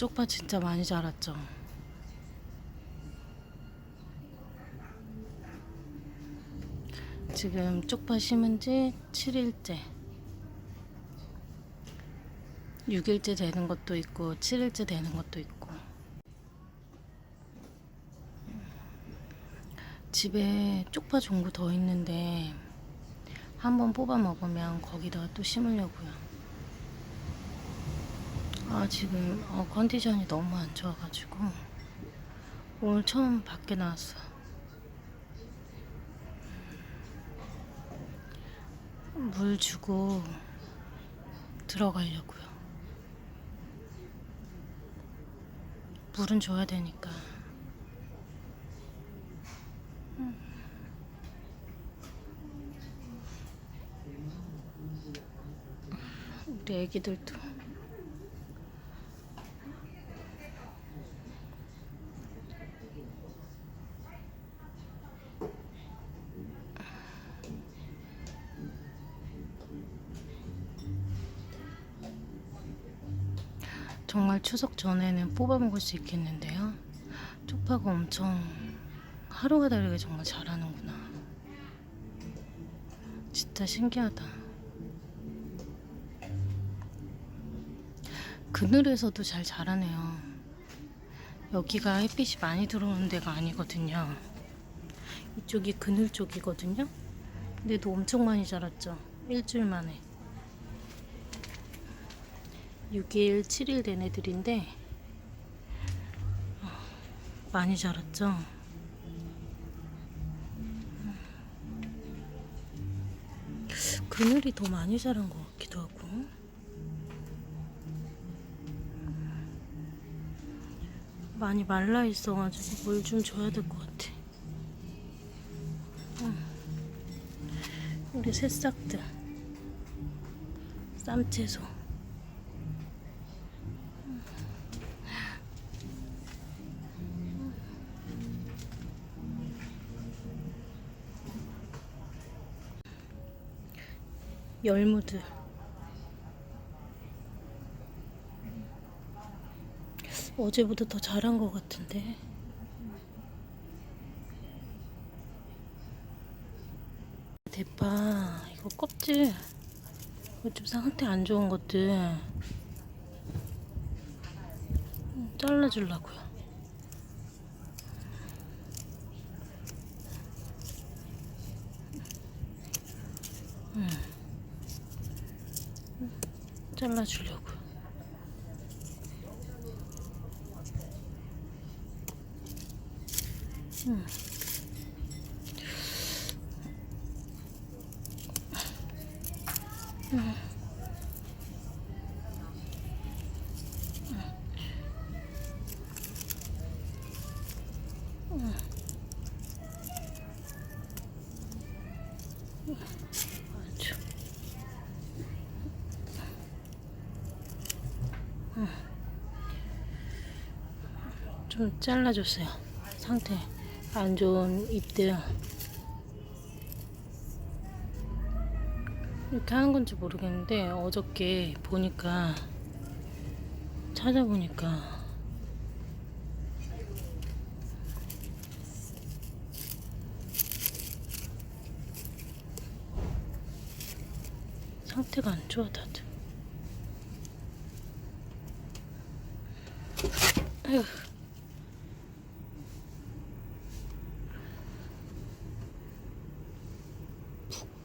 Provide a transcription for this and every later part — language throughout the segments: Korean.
쪽파 진짜 많이 자랐죠. 지금 쪽파 심은 지 7일째. 6일째 되는 것도 있고, 7일째 되는 것도 있고. 집에 쪽파 종구 더 있는데, 한번 뽑아 먹으면 거기다가 또 심으려고요. 아, 지금 어, 컨디션이 너무 안 좋아가지고, 오늘 처음 밖에 나왔어. 물 주고 들어가려고요. 물은 줘야 되니까. 음. 우리 애기들도 추석 전에는 뽑아 먹을 수 있겠는데요. 쪽파가 엄청 하루가 다르게 정말 잘하는구나. 진짜 신기하다. 그늘에서도 잘 자라네요. 여기가 햇빛이 많이 들어오는 데가 아니거든요. 이쪽이 그늘 쪽이거든요. 근데도 엄청 많이 자랐죠. 일주일 만에. 6일, 7일 된 애들인데 어, 많이 자랐죠. 그늘이 더 많이 자란 것 같기도 하고. 많이 말라 있어가지고 물 좀 줘야 될 것 같아. 응. 우리 새싹들 쌈채소. 열무들. 어제보다 더 잘한 것 같은데. 대파, 이거 껍질. 이거 좀 상태 안 좋은 것들. 음, 잘라주려고요. 잘라주려고요. 음. 음. 음. 아주. 좀 잘라줬어요. 상태 안 좋은 잎들. 이렇게 하는 건지 모르겠는데 어저께 보니까 찾아보니까 상태가 안 좋아 다들. 아휴.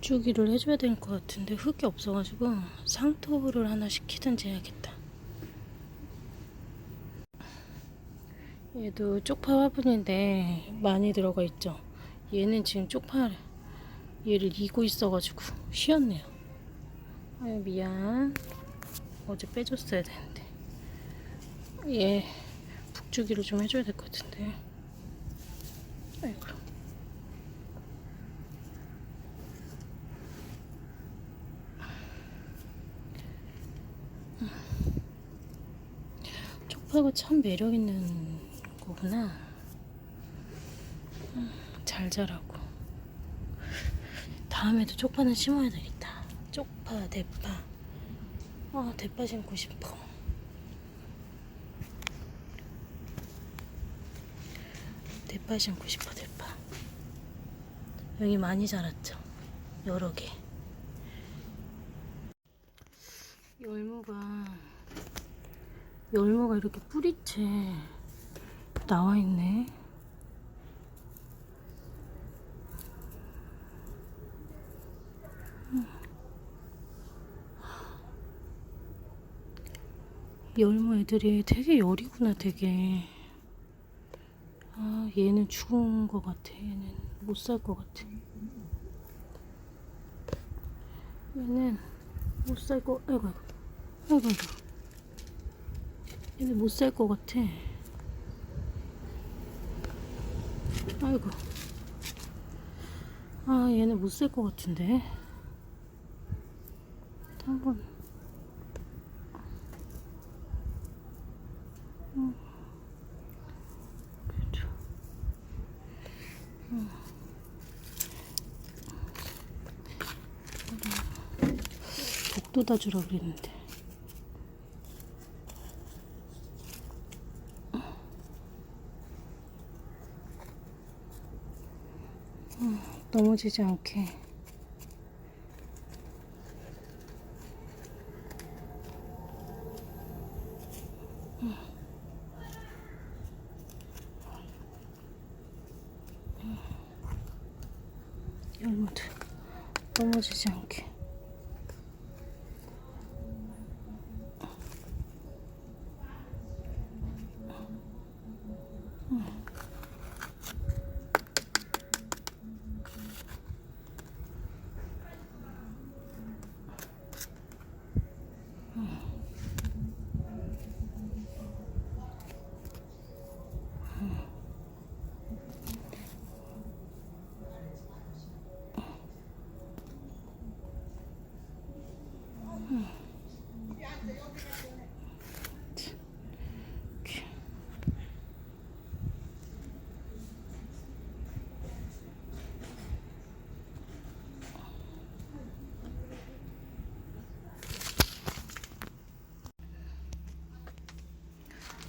주기를 해줘야 될 것 같은데 흙이 없어가지고 상토를 하나 시키든지 해야겠다. 얘도 쪽파 화분인데 많이 들어가 있죠. 얘는 지금 쪽파 얘를 이고 있어가지고 쉬었네요. 아유 미안. 어제 빼줬어야 되는데. 얘 북주기를 좀 해줘야 될 것 같은데. 아이고. 예쁘고 참 매력있는 거구나. 음, 잘 자라고. 다음에도 쪽파는 심어야 되겠다. 쪽파, 대파. 아, 대파 심고 싶어. 대파 심고 싶어, 대파. 여기 많이 자랐죠? 여러 개. 열무가 열무가 이렇게 뿌리채 나와 있네. 열무 애들이 되게 열이구나 되게. 아 얘는 죽은 것 같아. 얘는 못 살 것 같아. 얘는 못 살 거 아이고 아이고. 아이고 아이고 얘는 못살 것 같아. 아이고. 아 얘는 못살 것 같은데. 한번. 그래도. 음. 독도다 주라 그랬는데 음, 넘어지지 않게. 열무들. 넘어지지 않게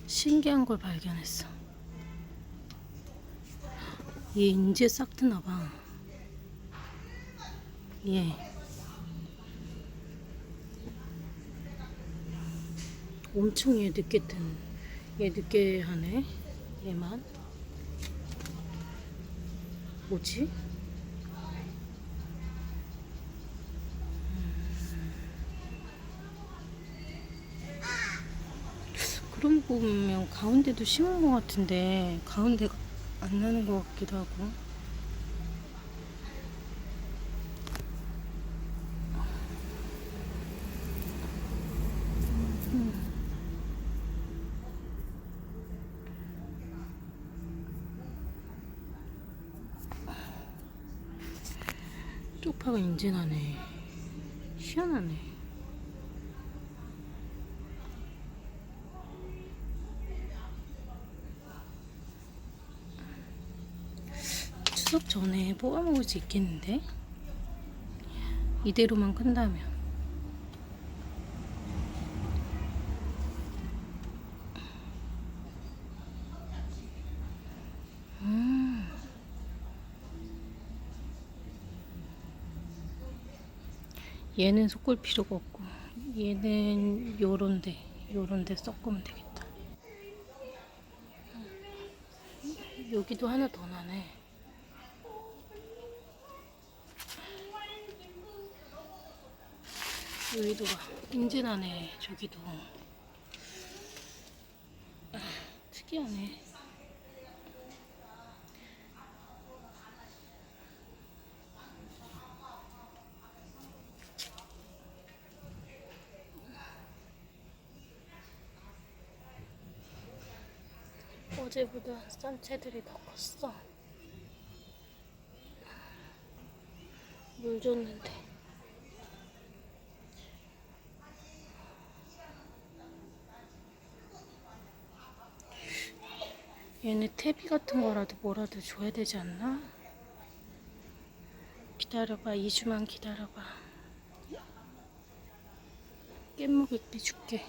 신기한 걸 발견했어. 얘 이제 싹 트나 봐. 얘. 엄청 얘 늦게 뜬. 얘 늦게 하네. 얘만. 뭐지? 보면 가운데도 심은 것 같은데 가운데가 안 나는 것 같기도 하고 음. 쪽파가 인제 나네 희한하네 추석 전에 뽑아 먹을 수 있겠는데? 이대로만 끝나면. 음. 얘는 섞을 필요가 없고 얘는 요런데 요런데 섞으면 되겠다. 여기도 하나 더 나네. 여기도 봐. 인진하네, 저기도. 아, 특이하네. 어제보다 싼채들이 더 컸어. 물 줬는데. 얘네 태비 같은 거라도 뭐라도 줘야 되지 않나? 기다려봐, 2주만 기다려봐. 깻먹을 때 줄게.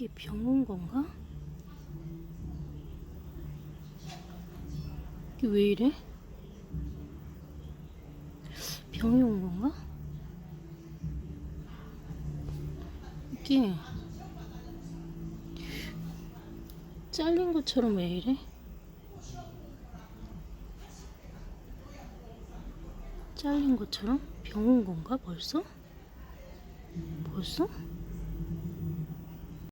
이게 병원 건가? 이게 왜 이래? 병이 온 건가? 이게 잘린 것처럼 왜 이래? 잘린 것처럼 병 온 건가 벌써? 벌써?